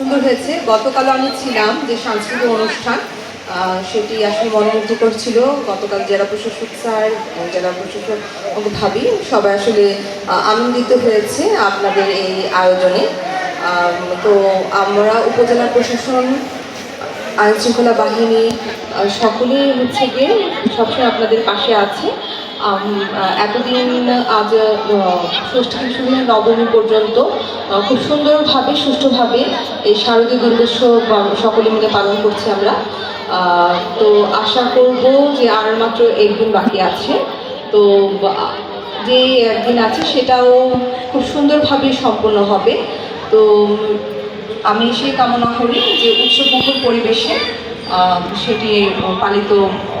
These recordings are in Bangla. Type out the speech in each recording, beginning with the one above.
সুন্দর হয়েছে। গতকাল আমি ছিলাম যে সাংস্কৃতিক অনুষ্ঠান। সেটি আসলে মনোমুগ্ধকর ছিল। গতকাল জেলা প্রশাসক স্যার জেলা প্রশাসক ভাবি সবাই আসলে আনন্দিত হয়েছে আপনাদের এই আয়োজনে। তো আমরা উপজেলা প্রশাসন আইন শৃঙ্খলা বাহিনী সকলেই হচ্ছে গিয়ে সবসময় আপনাদের পাশে আছে। এতদিন আজ ষষ্ঠী শুরু নবমী পর্যন্ত খুব সুন্দরভাবে, সুষ্ঠুভাবে এই শারদীয় দুর্গোৎসব সকলে মিলে পালন করছি আমরা। তো আশা করব যে আর মাত্র একদিন বাকি আছে। তো যে একদিন আছে সেটাও খুব সুন্দরভাবে সম্পন্ন হবে। তো আমি সেই কামনা করি যে উৎসবমুখর পরিবেশে সেটি পালিত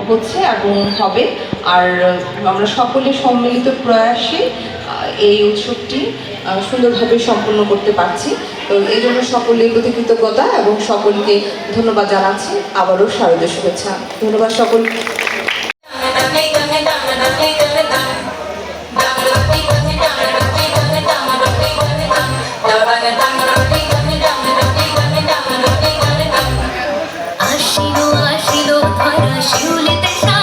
হচ্ছে এবং হবে। আর আমরা সকলে সম্মিলিত প্রয়াসে এই উৎসবটি সুন্দরভাবে সম্পন্ন করতে পারছি। তো এই জন্য সকলের প্রতি কৃতজ্ঞতা এবং সকলকে ধন্যবাদ জানাচ্ছি। আবারও শারদীয় শুভেচ্ছা। ধন্যবাদ সকলকে। আসিল ধরা শিউলিতে সা